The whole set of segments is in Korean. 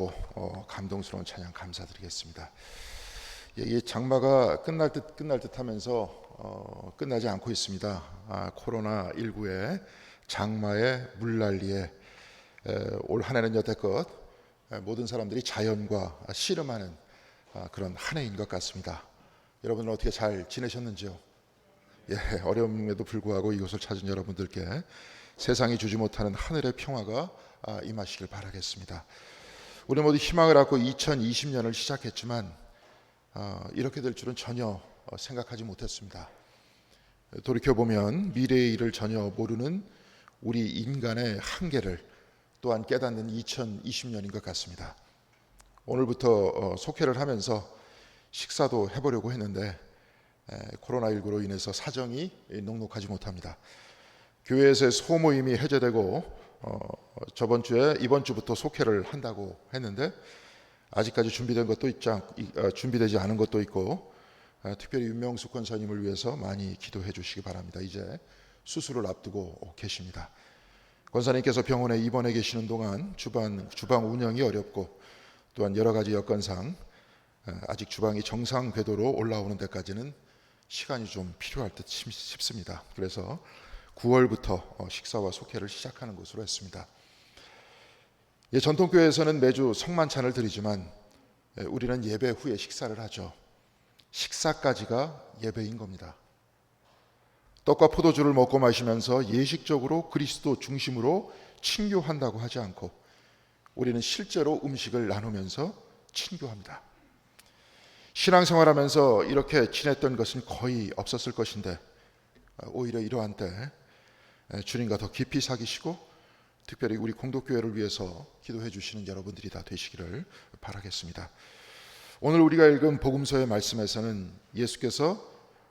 듣고 어, 감동스러운 찬양 감사드리겠습니다. 예, 이 장마가 끝날 듯 끝날 듯하면서 어, 끝나지 않고 있습니다. 아, 코로나 19의 장마의 물난리에 올 한해는 여태껏 에, 모든 사람들이 자연과 씨름하는 아, 그런 한 해인 것 같습니다. 여러분은 어떻게 잘 지내셨는지요? 예, 어려움에도 불구하고 이곳을 찾은 여러분들께 세상이 주지 못하는 하늘의 평화가 아, 임하시길 바라겠습니다. 우리 모두 희망을 갖고 2020년을 시작했지만 아, 이렇게 될 줄은 전혀 어, 생각하지 못했습니다. 돌이켜 보면 미래의 일을 전혀 모르는 우리 인간의 한계를 또한 깨닫는 2020년인 것 같습니다. 오늘부터 어, 속회를 하면서 식사도 해보려고 했는데 코로나19로 인해서 사정이 녹록하지 못합니다. 교회에서의 소모임이 해제되고 어, 저번 주에 이번 주부터 속회를 한다고 했는데 아직까지 준비된 것도 있지 않, 어, 준비되지 않은 것도 있고 어, 특별히 윤명숙 권사님을 위해서 많이 기도해 주시기 바랍니다. 이제 수술을 앞두고 계십니다. 권사님께서 병원에 입원해 계시는 동안 주방 주방 운영이 어렵고 또한 여러 가지 여건상 어, 아직 주방이 정상 궤도로 올라오는 데까지는 시간이 좀 필요할 듯 싶습니다. 그래서 9월부터 어, 식사와 속회를 시작하는 것으로 했습니다. 예, 전통교회에서는 매주 성만찬을 드리지만 예, 우리는 예배 후에 식사를 하죠. 식사까지가 예배인 겁니다. 떡과 포도주를 먹고 마시면서 예식적으로 그리스도 중심으로 친교한다고 하지 않고 우리는 실제로 음식을 나누면서 친교합니다. 신앙생활하면서 이렇게 지냈던 것은 거의 없었을 것인데 오히려 이러한 때 주님과 더 깊이 사귀시고 특별히 우리 공동교회를 위해서 기도해 주시는 여러분들이 다 되시기를 바라겠습니다. 오늘 우리가 읽은 복음서의 말씀에서는 예수께서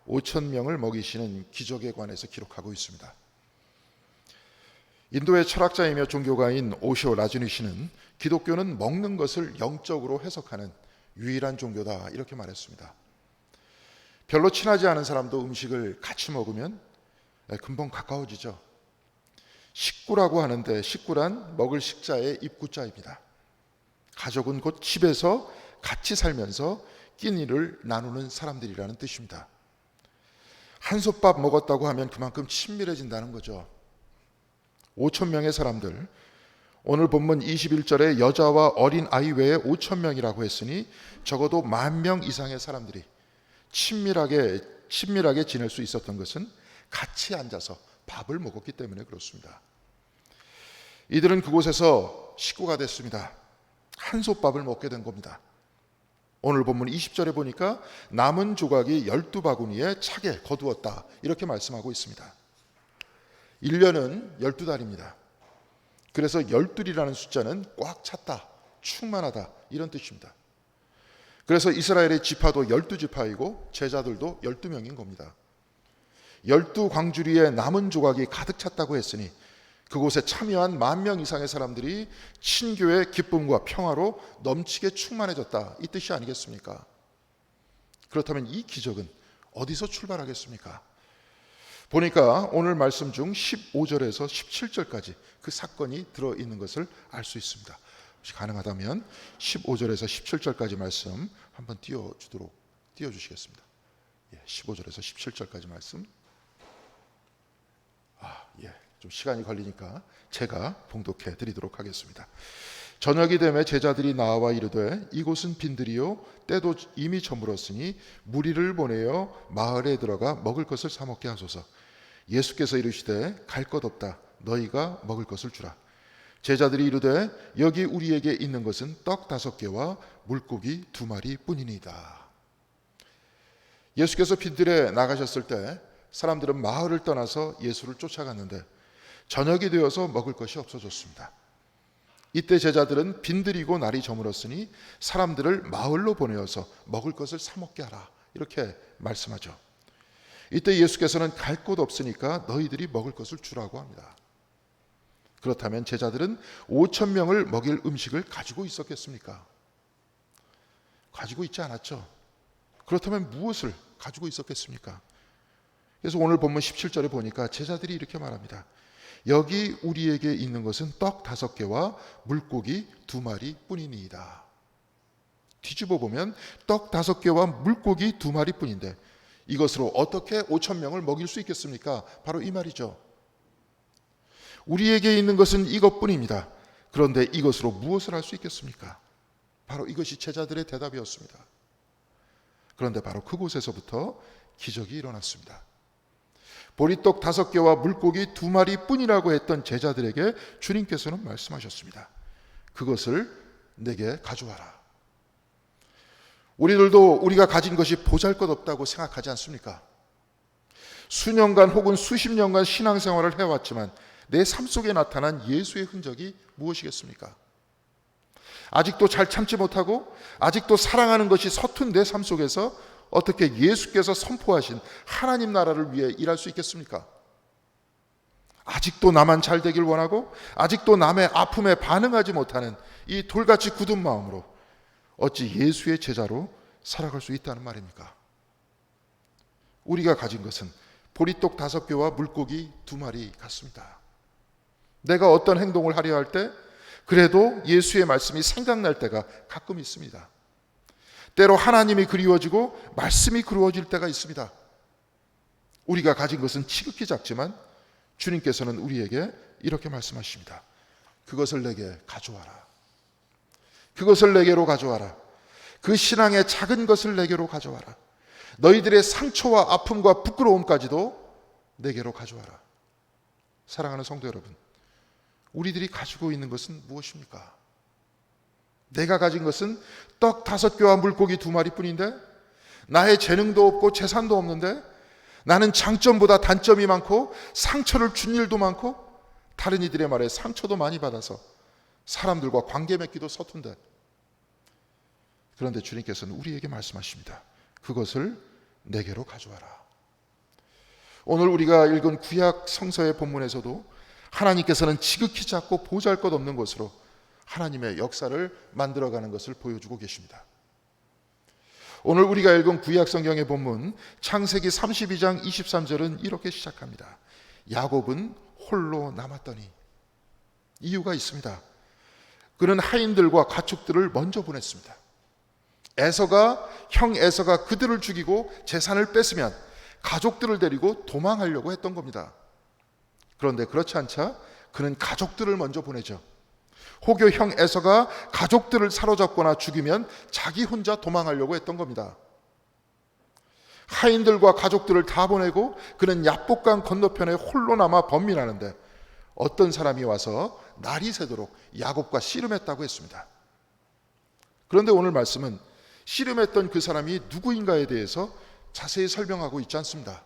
5천 명을 먹이시는 기적에 관해서 기록하고 있습니다. 인도의 철학자이며 종교가인 오쇼 라즈니 는 기독교는 먹는 것을 영적으로 해석하는 유일한 종교다 이렇게 말했습니다. 별로 친하지 않은 사람도 음식을 같이 먹으면 금방 가까워지죠. 식구라고 하는데 식구란 먹을 식자의 입구자입니다. 가족은 곧 집에서 같이 살면서 끼니를 나누는 사람들이라는 뜻입니다. 한솥밥 먹었다고 하면 그만큼 친밀해진다는 거죠. 5천 명의 사람들 오늘 본문 21절에 여자와 어린 아이 외에 5천 명이라고 했으니 적어도 만 명 이상의 사람들이 친밀하게 친밀하게 지낼 수 있었던 것은 같이 앉아서 밥을 먹었기 때문에 그렇습니다. 이들은 그곳에서 식구가 됐습니다. 한솥밥을 먹게 된 겁니다. 오늘 본문 20절에 보니까 남은 조각이 12바구니에 차게 거두었다. 이렇게 말씀하고 있습니다. 1년은 12달입니다. 그래서 12이라는 숫자는 꽉 찼다, 충만하다 이런 뜻입니다. 그래서 이스라엘의 지파도 12지파이고 제자들도 12명인 겁니다. 12광주리에 남은 조각이 가득 찼다고 했으니 그곳에 참여한 만 명 이상의 사람들이 친교의 기쁨과 평화로 넘치게 충만해졌다. 이 뜻이 아니겠습니까? 그렇다면 이 기적은 어디서 출발하겠습니까? 보니까 오늘 말씀 중 15절에서 17절까지 그 사건이 들어 있는 것을 알 수 있습니다. 혹시 가능하다면 15절에서 17절까지 말씀 한번 띄워 주도록 띄워 주시겠습니다. 예, 15절에서 17절까지 말씀. 아, 예. 좀 시간이 걸리니까 제가 봉독해 드리도록 하겠습니다. 저녁이 되매 제자들이 나와 이르되 이곳은 빈들이요 때도 이미 저물었으니 무리를 보내어 마을에 들어가 먹을 것을 사 먹게 하소서. 예수께서 이르시되 갈 것 없다 너희가 먹을 것을 주라. 제자들이 이르되 여기 우리에게 있는 것은 떡 다섯 개와 물고기 두 마리 뿐이니이다. 예수께서 빈들에 나가셨을 때 사람들은 마을을 떠나서 예수를 쫓아갔는데 저녁이 되어서 먹을 것이 없어졌습니다. 이때 제자들은 빈들이고 날이 저물었으니 사람들을 마을로 보내어서 먹을 것을 사 먹게 하라. 이렇게 말씀하죠. 이때 예수께서는 갈 곳 없으니까 너희들이 먹을 것을 주라고 합니다. 그렇다면 제자들은 5천 명을 먹일 음식을 가지고 있었겠습니까? 가지고 있지 않았죠. 그렇다면 무엇을 가지고 있었겠습니까? 그래서 오늘 본문 17절에 보니까 제자들이 이렇게 말합니다. 여기 우리에게 있는 것은 떡 다섯 개와 물고기 두 마리 뿐이니이다. 뒤집어 보면 떡 다섯 개와 물고기 두 마리 뿐인데 이것으로 어떻게 5천 명을 먹일 수 있겠습니까? 바로 이 말이죠. 우리에게 있는 것은 이것뿐입니다. 그런데 이것으로 무엇을 할 수 있겠습니까? 바로 이것이 제자들의 대답이었습니다. 그런데 바로 그곳에서부터 기적이 일어났습니다. 보리떡 다섯 개와 물고기 두 마리 뿐이라고 했던 제자들에게 주님께서는 말씀하셨습니다. 그것을 내게 가져와라. 우리들도 우리가 가진 것이 보잘 것 없다고 생각하지 않습니까? 수년간 혹은 수십 년간 신앙생활을 해왔지만 내 삶 속에 나타난 예수의 흔적이 무엇이겠습니까? 아직도 잘 참지 못하고 아직도 사랑하는 것이 서툰 내 삶 속에서 어떻게 예수께서 선포하신 하나님 나라를 위해 일할 수 있겠습니까? 아직도 나만 잘 되길 원하고 아직도 남의 아픔에 반응하지 못하는 이 돌같이 굳은 마음으로 어찌 예수의 제자로 살아갈 수 있다는 말입니까? 우리가 가진 것은 보리떡 다섯 개와 물고기 두 마리 같습니다. 내가 어떤 행동을 하려 할 때 그래도 예수의 말씀이 생각날 때가 가끔 있습니다. 때로 하나님이 그리워지고 말씀이 그리워질 때가 있습니다. 우리가 가진 것은 지극히 작지만 주님께서는 우리에게 이렇게 말씀하십니다. 그것을 내게 가져와라. 그것을 내게로 가져와라. 그 신앙의 작은 것을 내게로 가져와라. 너희들의 상처와 아픔과 부끄러움까지도 내게로 가져와라. 사랑하는 성도 여러분, 우리들이 가지고 있는 것은 무엇입니까? 내가 가진 것은 떡 다섯 개와 물고기 두 마리뿐인데 나의 재능도 없고 재산도 없는데 나는 장점보다 단점이 많고 상처를 준 일도 많고 다른 이들의 말에 상처도 많이 받아서 사람들과 관계 맺기도 서툰데 그런데 주님께서는 우리에게 말씀하십니다. 그것을 내게로 가져와라. 오늘 우리가 읽은 구약 성서의 본문에서도 하나님께서는 지극히 작고 보잘 것 없는 것으로 하나님의 역사를 만들어가는 것을 보여주고 계십니다. 오늘 우리가 읽은 구약 성경의 본문 창세기 32장 23절은 이렇게 시작합니다. 야곱은 홀로 남았더니 이유가 있습니다. 그는 하인들과 가축들을 먼저 보냈습니다. 에서가 형 에서가 그들을 죽이고 재산을 뺐으면 가족들을 데리고 도망하려고 했던 겁니다. 그런데 그렇지 않자 그는 가족들을 먼저 보내죠. 호교 형 에서가 가족들을 사로잡거나 죽이면 자기 혼자 도망하려고 했던 겁니다. 하인들과 가족들을 다 보내고 그는 야복강 건너편에 홀로 남아 번민하는데 어떤 사람이 와서 날이 새도록 야곱과 씨름했다고 했습니다. 그런데 오늘 말씀은 씨름했던 그 사람이 누구인가에 대해서 자세히 설명하고 있지 않습니다.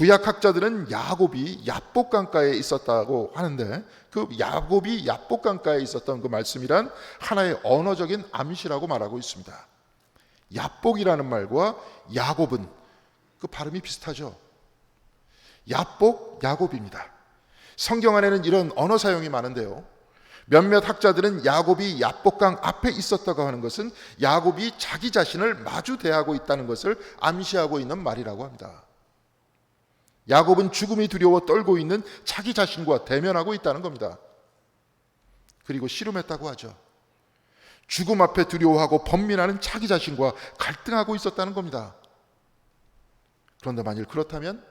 구약학자들은 야곱이 야복강가에 있었다고 하는데 그 야곱이 야복강가에 있었던 그 말씀이란 하나의 언어적인 암시라고 말하고 있습니다. 야복이라는 말과 야곱은 그 발음이 비슷하죠. 야복, 야곱입니다. 성경 안에는 이런 언어 사용이 많은데요. 몇몇 학자들은 야곱이 야복강 앞에 있었다고 하는 것은 야곱이 자기 자신을 마주 대하고 있다는 것을 암시하고 있는 말이라고 합니다. 야곱은 죽음이 두려워 떨고 있는 자기 자신과 대면하고 있다는 겁니다. 그리고 씨름했다고 하죠. 죽음 앞에 두려워하고 번민하는 자기 자신과 갈등하고 있었다는 겁니다. 그런데 만일 그렇다면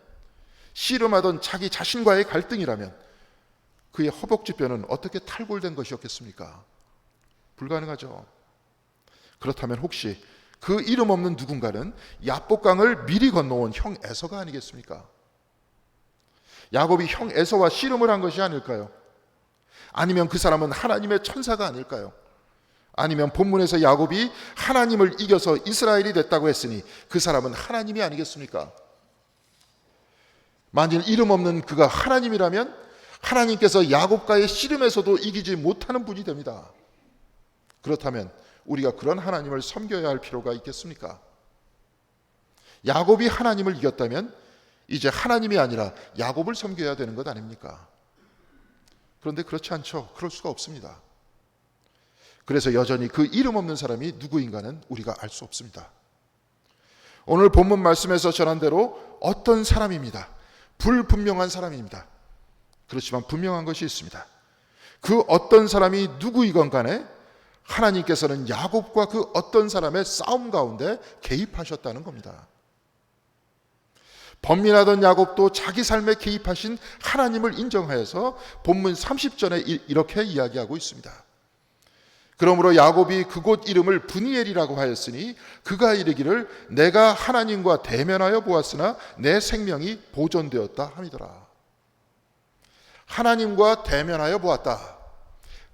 씨름하던 자기 자신과의 갈등이라면 그의 허벅지 뼈는 어떻게 탈골된 것이었겠습니까? 불가능하죠. 그렇다면 혹시 그 이름 없는 누군가는 야복강을 미리 건너온 형 에서가 아니겠습니까? 야곱이 형 에서와 씨름을 한 것이 아닐까요? 아니면 그 사람은 하나님의 천사가 아닐까요? 아니면 본문에서 야곱이 하나님을 이겨서 이스라엘이 됐다고 했으니 그 사람은 하나님이 아니겠습니까? 만일 이름 없는 그가 하나님이라면 하나님께서 야곱과의 씨름에서도 이기지 못하는 분이 됩니다. 그렇다면 우리가 그런 하나님을 섬겨야 할 필요가 있겠습니까? 야곱이 하나님을 이겼다면 이제 하나님이 아니라 야곱을 섬겨야 되는 것 아닙니까? 그런데 그렇지 않죠. 그럴 수가 없습니다. 그래서 여전히 그 이름 없는 사람이 누구인가는 우리가 알 수 없습니다. 오늘 본문 말씀에서 전한 대로 어떤 사람입니다. 불분명한 사람입니다. 그렇지만 분명한 것이 있습니다. 그 어떤 사람이 누구이건 간에 하나님께서는 야곱과 그 어떤 사람의 싸움 가운데 개입하셨다는 겁니다. 범민하던 야곱도 자기 삶에 개입하신 하나님을 인정하여서 본문 30절에 이렇게 이야기하고 있습니다. 그러므로 야곱이 그곳 이름을 분이엘이라고 하였으니 그가 이르기를 내가 하나님과 대면하여 보았으나 내 생명이 보존되었다 함이더라. 하나님과 대면하여 보았다.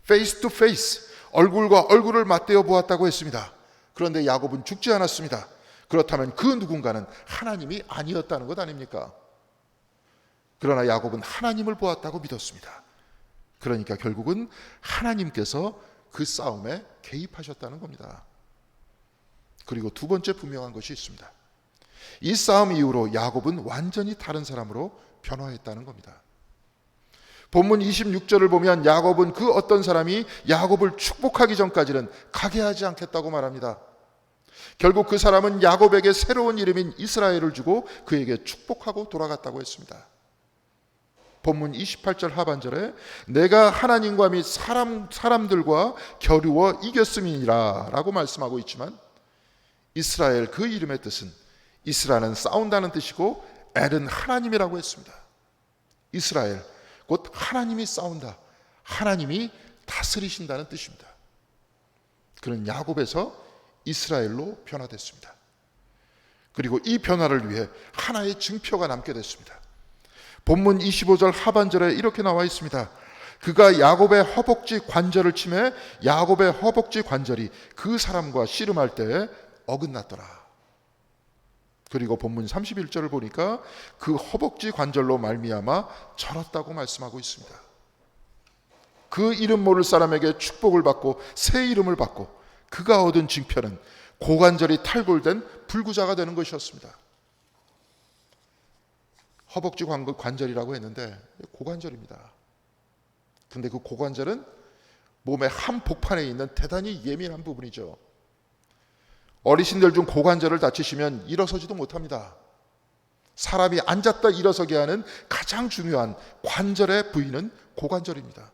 face to face 얼굴과 얼굴을 맞대어 보았다고 했습니다. 그런데 야곱은 죽지 않았습니다. 그렇다면 그 누군가는 하나님이 아니었다는 것 아닙니까? 그러나 야곱은 하나님을 보았다고 믿었습니다. 그러니까 결국은 하나님께서 그 싸움에 개입하셨다는 겁니다. 그리고 두 번째 분명한 것이 있습니다. 이 싸움 이후로 야곱은 완전히 다른 사람으로 변화했다는 겁니다. 본문 26절을 보면 야곱은 그 어떤 사람이 야곱을 축복하기 전까지는 가게 하지 않겠다고 말합니다. 결국 그 사람은 야곱에게 새로운 이름인 이스라엘을 주고 그에게 축복하고 돌아갔다고 했습니다. 본문 28절 하반절에 내가 하나님과 및 사람 사람들과 겨루어 이겼음이니라라고 말씀하고 있지만 이스라엘 그 이름의 뜻은 이스라엘은 싸운다는 뜻이고 엘은 하나님이라고 했습니다. 이스라엘 곧 하나님이 싸운다. 하나님이 다스리신다는 뜻입니다. 그는 야곱에서 이스라엘로 변화됐습니다. 그리고 이 변화를 위해 하나의 증표가 남게 됐습니다. 본문 25절 하반절에 이렇게 나와 있습니다. 그가 야곱의 허벅지 관절을 치매 야곱의 허벅지 관절이 그 사람과 씨름할 때에 어긋났더라. 그리고 본문 31절을 보니까 그 허벅지 관절로 말미암아 절었다고 말씀하고 있습니다. 그 이름 모를 사람에게 축복을 받고 새 이름을 받고 그가 얻은 징표는 고관절이 탈골된 불구자가 되는 것이었습니다. 허벅지 관절이라고 했는데 고관절입니다. 근데 그 고관절은 몸의 한 복판에 있는 대단히 예민한 부분이죠. 어르신들 중 고관절을 다치시면 일어서지도 못합니다. 사람이 앉았다 일어서게 하는 가장 중요한 관절의 부위는 고관절입니다.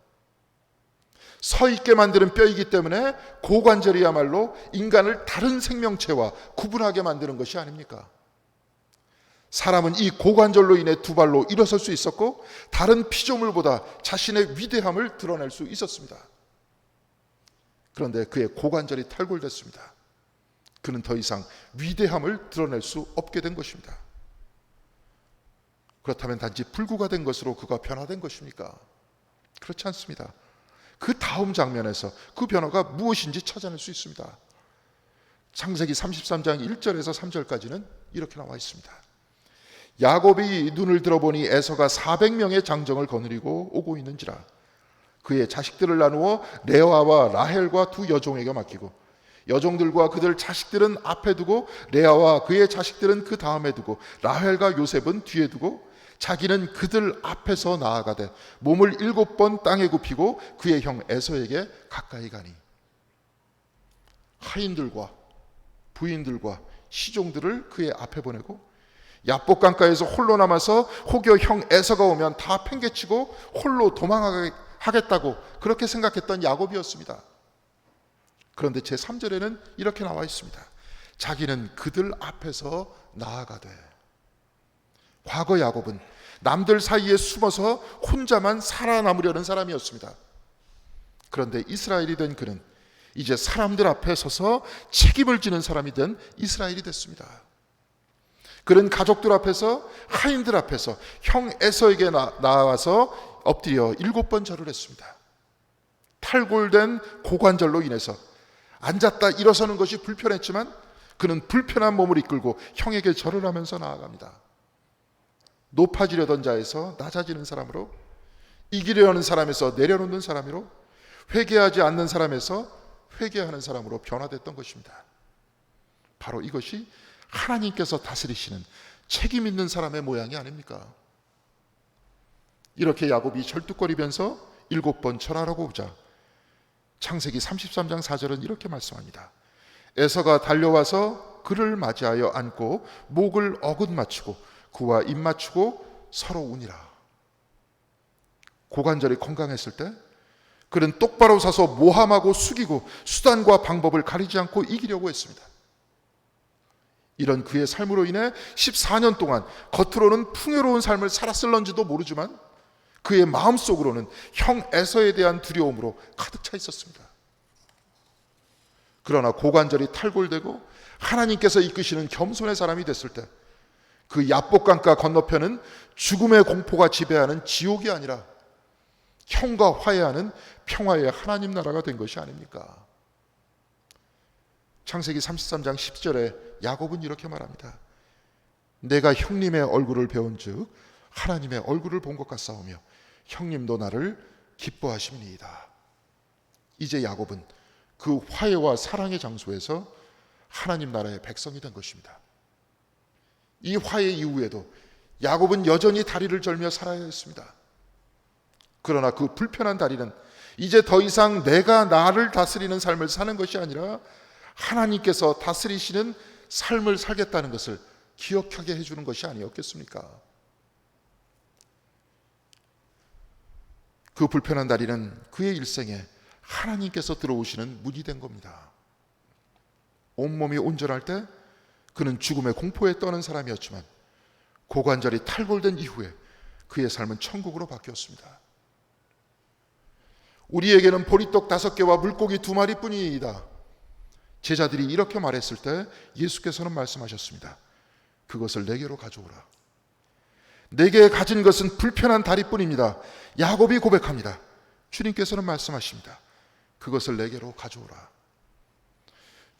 서 있게 만드는 뼈이기 때문에 고관절이야말로 인간을 다른 생명체와 구분하게 만드는 것이 아닙니까? 사람은 이 고관절로 인해 두 발로 일어설 수 있었고 다른 피조물보다 자신의 위대함을 드러낼 수 있었습니다. 그런데 그의 고관절이 탈골됐습니다. 그는 더 이상 위대함을 드러낼 수 없게 된 것입니다. 그렇다면 단지 불구가 된 것으로 그가 변화된 것입니까? 그렇지 않습니다. 그 다음 장면에서 그 변화가 무엇인지 찾아낼 수 있습니다. 창세기 33장 1절에서 3절까지는 이렇게 나와 있습니다. 야곱이 눈을 들어보니 에서가 400명의 장정을 거느리고 오고 있는지라 그의 자식들을 나누어 레아와 라헬과 두 여종에게 맡기고 여종들과 그들 자식들은 앞에 두고 레아와 그의 자식들은 그 다음에 두고 라헬과 요셉은 뒤에 두고 자기는 그들 앞에서 나아가되 몸을 일곱 번 땅에 굽히고 그의 형 에서에게 가까이 가니 하인들과 부인들과 시종들을 그의 앞에 보내고 야복 강가에서 홀로 남아서 혹여 형 에서가 오면 다 팽개치고 홀로 도망하겠다고 그렇게 생각했던 야곱이었습니다. 그런데 제 3절에는 이렇게 나와 있습니다. 자기는 그들 앞에서 나아가되 과거 야곱은 남들 사이에 숨어서 혼자만 살아남으려는 사람이었습니다. 그런데 이스라엘이 된 그는 이제 사람들 앞에 서서 책임을 지는 사람이 된 이스라엘이 됐습니다. 그는 가족들 앞에서 하인들 앞에서 형 에서에게 나, 나와서 엎드려 일곱 번 절을 했습니다. 탈골된 고관절로 인해서 앉았다 일어서는 것이 불편했지만 그는 불편한 몸을 이끌고 형에게 절을 하면서 나아갑니다. 높아지려던 자에서 낮아지는 사람으로 이기려는 사람에서 내려놓는 사람으로 회개하지 않는 사람에서 회개하는 사람으로 변화됐던 것입니다. 바로 이것이 하나님께서 다스리시는 책임 있는 사람의 모양이 아닙니까? 이렇게 야곱이 절뚝거리면서 일곱 번 절하라고 오자 창세기 33장 4절은 이렇게 말씀합니다. 에서가 달려와서 그를 맞이하여 안고 목을 어긋 맞추고 그와 입 맞추고 서로 우니라. 고관절이 건강했을 때 그는 똑바로 서서 모함하고 숙이고 수단과 방법을 가리지 않고 이기려고 했습니다. 이런 그의 삶으로 인해 14년 동안 겉으로는 풍요로운 삶을 살았을런지도 모르지만 그의 마음속으로는 형 에서에 대한 두려움으로 가득 차 있었습니다. 그러나 고관절이 탈골되고 하나님께서 이끄시는 겸손의 사람이 됐을 때 그 야복강가 건너편은 죽음의 공포가 지배하는 지옥이 아니라 형과 화해하는 평화의 하나님 나라가 된 것이 아닙니까? 창세기 33장 10절에 야곱은 이렇게 말합니다. 내가 형님의 얼굴을 배운즉 하나님의 얼굴을 본 것 같사오며 형님도 나를 기뻐하십니이다. 이제 야곱은 그 화해와 사랑의 장소에서 하나님 나라의 백성이 된 것입니다. 이 화해 이후에도 야곱은 여전히 다리를 절며 살아야 했습니다. 그러나 그 불편한 다리는 이제 더 이상 내가 나를 다스리는 삶을 사는 것이 아니라 하나님께서 다스리시는 삶을 살겠다는 것을 기억하게 해주는 것이 아니었겠습니까? 그 불편한 다리는 그의 일생에 하나님께서 들어오시는 문이 된 겁니다. 온몸이 온전할 때 그는 죽음의 공포에 떠는 사람이었지만 고관절이 탈골된 이후에 그의 삶은 천국으로 바뀌었습니다. 우리에게는 보리떡 다섯 개와 물고기 두 마리뿐이다. 제자들이 이렇게 말했을 때 예수께서는 말씀하셨습니다. 그것을 내게로 가져오라. 내게 가진 것은 불편한 다리뿐입니다. 야곱이 고백합니다. 주님께서는 말씀하십니다. 그것을 내게로 가져오라.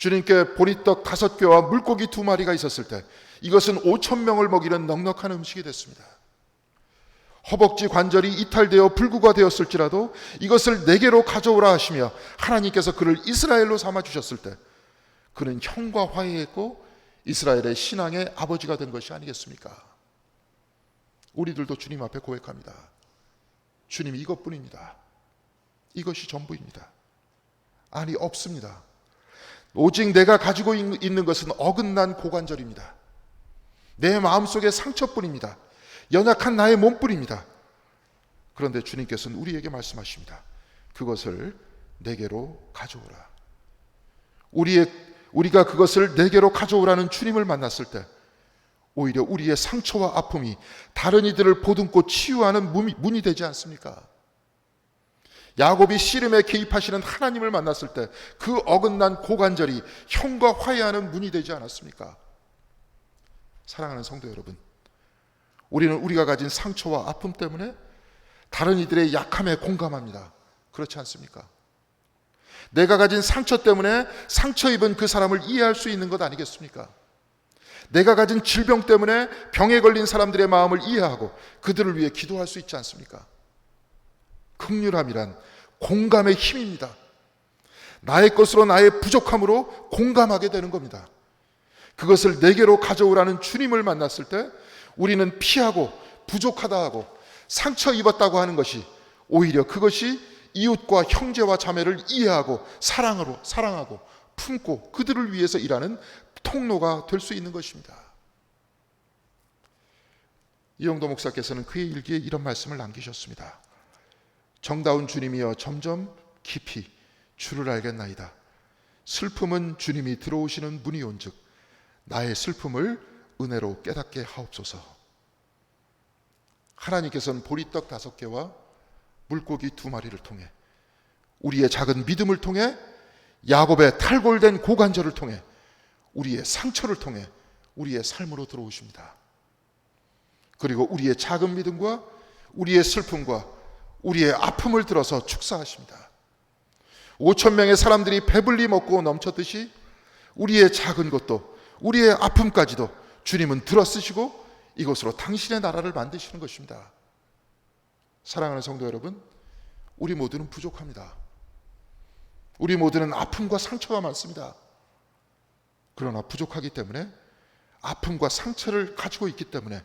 주님께 보리떡 다섯 개와 물고기 두 마리가 있었을 때 이것은 오천 명을 먹이는 넉넉한 음식이 됐습니다. 허벅지 관절이 이탈되어 불구가 되었을지라도 이것을 내게로 가져오라 하시며 하나님께서 그를 이스라엘로 삼아 주셨을 때 그는 형과 화해했고 이스라엘의 신앙의 아버지가 된 것이 아니겠습니까? 우리들도 주님 앞에 고백합니다. 주님 이것뿐입니다. 이것이 전부입니다. 아니 없습니다. 오직 내가 가지고 있는 것은 어긋난 고관절입니다. 내 마음속의 상처뿐입니다. 연약한 나의 몸뿐입니다. 그런데 주님께서는 우리에게 말씀하십니다. 그것을 내게로 가져오라. 우리의 우리가 그것을 내게로 가져오라는 주님을 만났을 때 오히려 우리의 상처와 아픔이 다른 이들을 보듬고 치유하는 문이 되지 않습니까? 야곱이 씨름에 개입하시는 하나님을 만났을 때 그 어긋난 고관절이 형과 화해하는 문이 되지 않았습니까? 사랑하는 성도 여러분, 우리는 우리가 가진 상처와 아픔 때문에 다른 이들의 약함에 공감합니다. 그렇지 않습니까? 내가 가진 상처 때문에 상처 입은 그 사람을 이해할 수 있는 것 아니겠습니까? 내가 가진 질병 때문에 병에 걸린 사람들의 마음을 이해하고 그들을 위해 기도할 수 있지 않습니까? 극률함이란 공감의 힘입니다. 나의 것으로 나의 부족함으로 공감하게 되는 겁니다. 그것을 내게로 가져오라는 주님을 만났을 때 우리는 피하고 부족하다 하고 상처 입었다고 하는 것이 오히려 그것이 이웃과 형제와 자매를 이해하고 사랑으로 사랑하고 품고 그들을 위해서 일하는 통로가 될 수 있는 것입니다. 이영도 목사께서는 그의 일기에 이런 말씀을 남기셨습니다. 정다운 주님이여 점점 깊이 주를 알겠나이다. 슬픔은 주님이 들어오시는 문이 온즉 나의 슬픔을 은혜로 깨닫게 하옵소서. 하나님께서는 보리떡 다섯 개와 물고기 두 마리를 통해 우리의 작은 믿음을 통해 야곱의 탈골된 고관절을 통해 우리의 상처를 통해 우리의 삶으로 들어오십니다. 그리고 우리의 작은 믿음과 우리의 슬픔과 우리의 아픔을 들어서 축사하십니다. 5천 명의 사람들이 배불리 먹고 넘쳤듯이 우리의 작은 것도 우리의 아픔까지도 주님은 들어쓰시고 이것으로 당신의 나라를 만드시는 것입니다. 사랑하는 성도 여러분, 우리 모두는 부족합니다. 우리 모두는 아픔과 상처가 많습니다. 그러나 부족하기 때문에 아픔과 상처를 가지고 있기 때문에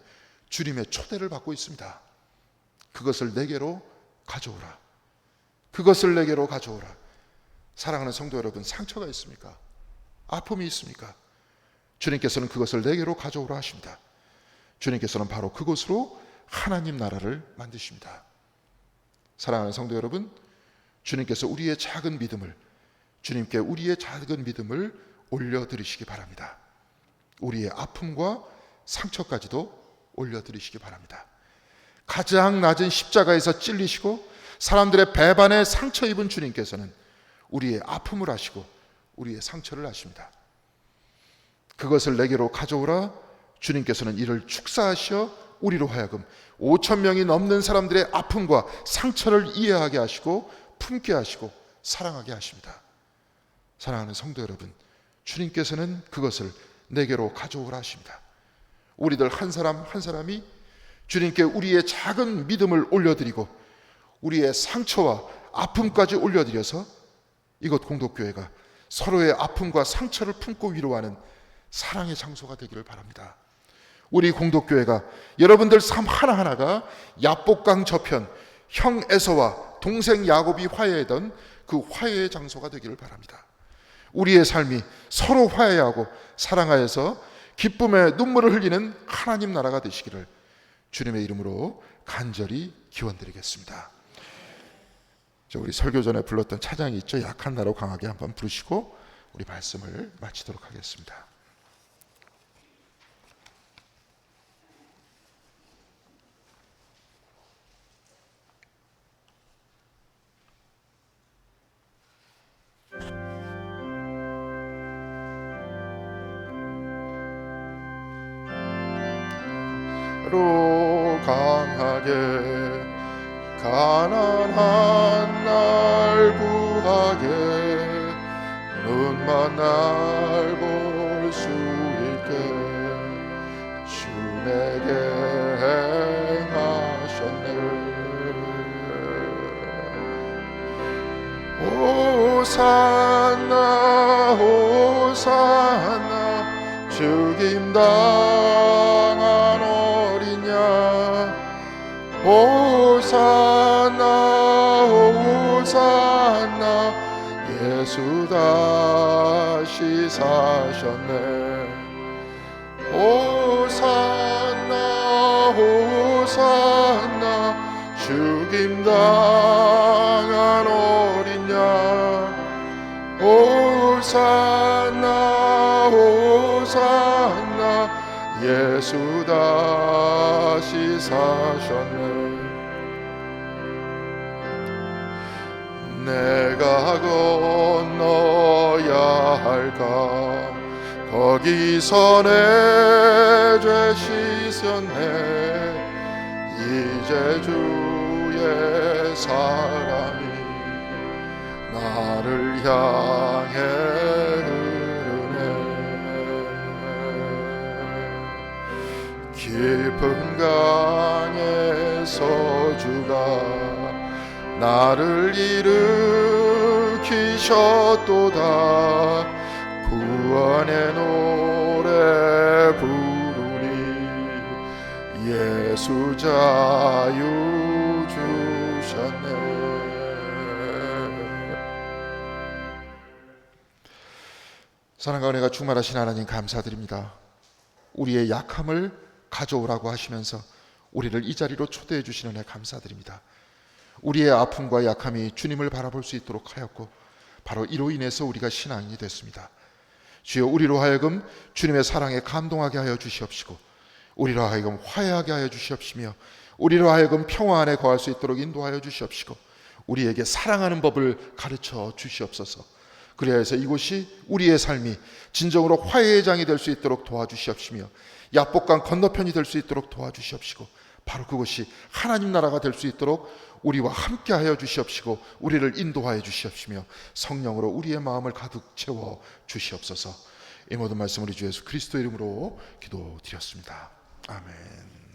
주님의 초대를 받고 있습니다. 그것을 내게로 가져오라. 그것을 내게로 가져오라. 사랑하는 성도 여러분, 상처가 있습니까? 아픔이 있습니까? 주님께서는 그것을 내게로 가져오라 하십니다. 주님께서는 바로 그것으로 하나님 나라를 만드십니다. 사랑하는 성도 여러분, 주님께서 우리의 작은 믿음을 주님께 우리의 작은 믿음을 올려드리시기 바랍니다. 우리의 아픔과 상처까지도 올려드리시기 바랍니다. 가장 낮은 십자가에서 찔리시고 사람들의 배반에 상처 입은 주님께서는 우리의 아픔을 아시고 우리의 상처를 아십니다. 그것을 내게로 가져오라 주님께서는 이를 축사하셔 우리로 하여금 5천 명이 넘는 사람들의 아픔과 상처를 이해하게 하시고 품게 하시고 사랑하게 하십니다. 사랑하는 성도 여러분, 주님께서는 그것을 내게로 가져오라 하십니다. 우리들 한 사람 한 사람이 주님께 우리의 작은 믿음을 올려드리고 우리의 상처와 아픔까지 올려드려서 이곳 공덕교회가 서로의 아픔과 상처를 품고 위로하는 사랑의 장소가 되기를 바랍니다. 우리 공덕교회가 여러분들 삶 하나하나가 야복강 저편 형 에서와 동생 야곱이 화해하던 그 화해의 장소가 되기를 바랍니다. 우리의 삶이 서로 화해하고 사랑하여서 기쁨의 눈물을 흘리는 하나님 나라가 되시기를 주님의 이름으로 간절히 기원드리겠습니다. 저 우리 설교 전에 불렀던 차장이 있죠. 약한 나로 강하게 한번 부르시고 우리 말씀을 마치도록 하겠습니다. 로 당한 어린 양 호산나 호산나 예수 다시 사셨네. 호산나 호산나 죽임 당 사셨네. 내가 건너야 할까? 거기서 내 죄 씻었네. 이제 주의 사랑이 나를 향해 깊은 강에서 주가 나를 일으키셨도다. 구원의 노래 부르니 예수 자유 주셨네. 사랑과 은혜가 충만하신 하나님 감사드립니다. 우리의 약함을 가져오라고 하시면서 우리를 이 자리로 초대해 주시는 애 감사드립니다 우리의 아픔과 약함이 주님을 바라볼 수 있도록 하였고 바로 이로 인해서 우리가 신앙인이 됐습니다. 주여 우리로 하여금 주님의 사랑에 감동하게 하여 주시옵시고 우리로 하여금 화해하게 하여 주시옵시며 우리로 하여금 평화 안에 거할 수 있도록 인도하여 주시옵시고 우리에게 사랑하는 법을 가르쳐 주시옵소서. 해서 이곳이 우리의 삶이 진정으로 화해의 장이 될 수 있도록 도와주시옵시며 야복강 건너편이 될 수 있도록 도와주시옵시고 바로 그것이 하나님 나라가 될 수 있도록 우리와 함께 하여 주시옵시고 우리를 인도하여 주시옵시며 성령으로 우리의 마음을 가득 채워 주시옵소서. 이 모든 말씀 우리 주 예수 그리스도 이름으로 기도드렸습니다. 아멘.